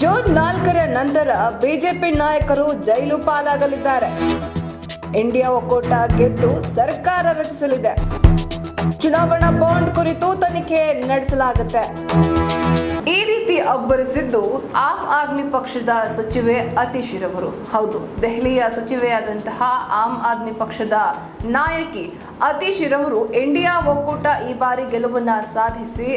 June ನಾಲ್ಕರ ನಂತರ BJP ನಾಯಕರು ಜೈಲು ಪಾಲಾಗಲಿದ್ದಾರೆ. ಇಂಡಿಯಾ ಒಕ್ಕೂಟ ಗೆದ್ದು ಸರ್ಕಾರ ರಚಿಸಲಿದೆ. ಚುನಾವಣಾ ಬಾಂಡ್ ಕುರಿತು ತನಿಖೆ ನಡೆಸಲಾಗುತ್ತೆ. ಈ ರೀತಿ ಅಬ್ಬರಿಸಿದ್ದು ಆಮ್ ಆದ್ಮಿ ಪಕ್ಷದ ಸಚಿವೆ ಅತಿಶಿರ್ ಅವರು ಹೌದು, ದೆಹಲಿಯ ಸಚಿವೆಯಾದಂತಹ ಆಮ್ ಆದ್ಮಿ ಪಕ್ಷದ ನಾಯಕಿ ಅತಿಶಿರ್ ಅವರು ಇಂಡಿಯಾ ಒಕ್ಕೂಟ ಈ ಬಾರಿ ಗೆಲುವನ್ನ ಸಾಧಿಸಿ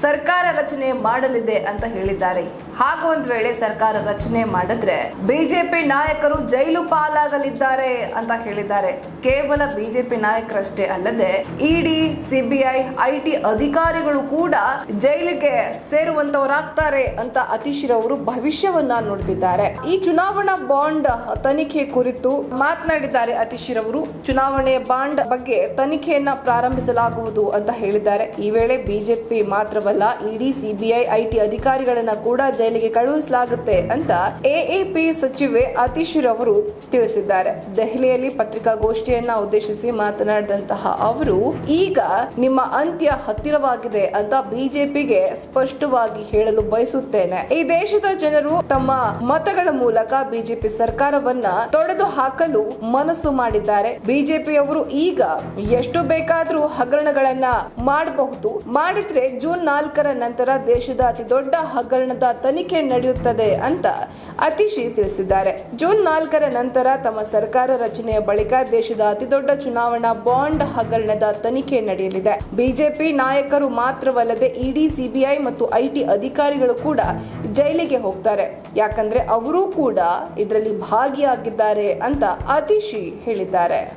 ಸರ್ಕಾರ ರಚನೆ ಮಾಡಲಿದೆ ಅಂತ ಹೇಳಿದ್ದಾರೆ. ಹಾಗೂ ಒಂದ್ ವೇಳೆ ಸರ್ಕಾರ ರಚನೆ ಮಾಡಿದ್ರೆ ಬಿಜೆಪಿ ನಾಯಕರು ಜೈಲು ಪಾಲಾಗಲಿದ್ದಾರೆ ಅಂತ ಹೇಳಿದ್ದಾರೆ. ಕೇವಲ ಬಿಜೆಪಿ ನಾಯಕರಷ್ಟೇ ಅಲ್ಲದೆ ಇಡಿ, ಸಿಬಿಐ, ಐಟಿ ಅಧಿಕಾರಿಗಳು ಕೂಡ ಜೈಲಿಗೆ ಸೇರುವಂತವರಾಗ್ತಾರೆ ಅಂತ ಅತೀಶ್ ಅವರು ಭವಿಷ್ಯವನ್ನ ನೋಡ್ತಿದ್ದಾರೆ ಈ ಚುನಾವಣಾ ಬಾಂಡ್ ತನಿಖೆ ಕುರಿತು ಮಾತನಾಡಿದ್ದಾರೆ ಅತೀಶ್ ಅವರು. ಚುನಾವಣೆ ಬಾಂಡ್ ಬಗ್ಗೆ ತನಿಖೆಯನ್ನ ಪ್ರಾರಂಭಿಸಲಾಗುವುದು ಅಂತ ಹೇಳಿದ್ದಾರೆ. ಈ ವೇಳೆ ಬಿಜೆಪಿ ಮಾತ್ರವಲ್ಲ, ಇಡಿ ಸಿಬಿಐ ಐಟಿ ಅಧಿಕಾರಿಗಳನ್ನ ಕೂಡ ಜೈಲಿಗೆ ಕಳುಹಿಸಲಾಗುತ್ತೆ ಅಂತ ಎಎಪಿ ಸಚಿವೆ ಅತಿಶಿರ್ ಅವರು ತಿಳಿಸಿದ್ದಾರೆ. ದೆಹಲಿಯಲ್ಲಿ ಪತ್ರಿಕಾಗೋಷ್ಠಿಯನ್ನ ಉದ್ದೇಶಿಸಿ ಮಾತನಾಡಿದಂತಹ ಅವರು, ಈಗ ನಿಮ್ಮ ಅಂತ್ಯ ಹತ್ತಿರವಾಗಿದೆ ಅಂತ ಬಿಜೆಪಿಗೆ ಸ್ಪಷ್ಟವಾಗಿ ಹೇಳಲು ಬಯಸುತ್ತೇನೆ. ಈ ದೇಶದ ಜನರು ತಮ್ಮ ಮತಗಳ ಮೂಲಕ ಬಿಜೆಪಿ ಸರ್ಕಾರವನ್ನ ತೊಡೆದು ಹಾಕಲು ಮನಸ್ಸು ಮಾಡಿದ್ದಾರೆ. ಬಿಜೆಪಿಯವರು ಈಗ ಎಷ್ಟು ಬೇಕಾದ್ರೂ ಹಗರಣಗಳನ್ನ ಮಾಡಬಹುದು. ಮಾಡಿದ್ರೆ ಜೂನ್ ನಾಲ್ಕರ ನಂತರ ದೇಶದ ಅತಿ ದೊಡ್ಡ ಹಗರಣದ ತನಿಖೆ ನಡೆಯುತ್ತದೆ ಅಂತ ಅತಿಶಿ ತಿಳಿಸಿದ್ದಾರೆ. ಜೂನ್ ನಾಲ್ಕರ ನಂತರ ತಮ್ಮ ಸರ್ಕಾರ ರಚನೆಯ ಬಳಿಕ ದೇಶದ ಅತಿ ದೊಡ್ಡ ಚುನಾವಣಾ ಬಾಂಡ್ ಹಗರಣದ ತನಿಖೆ ನಡೆಯಲಿದೆ. ಬಿಜೆಪಿ ನಾಯಕರು ಮಾತ್ರವಲ್ಲದೆ ಇಡಿ, ಸಿಬಿಐ ಮತ್ತು ಐಟಿ ಅಧಿಕಾರಿಗಳು ಕೂಡ ಜೈಲಿಗೆ ಹೋಗ್ತಾರೆ. ಯಾಕಂದ್ರೆ ಅವರೂ ಕೂಡ ಇದರಲ್ಲಿ ಭಾಗಿಯಾಗಿದ್ದಾರೆ ಅಂತ ಅತಿಶಿ ಹೇಳಿದ್ದಾರೆ.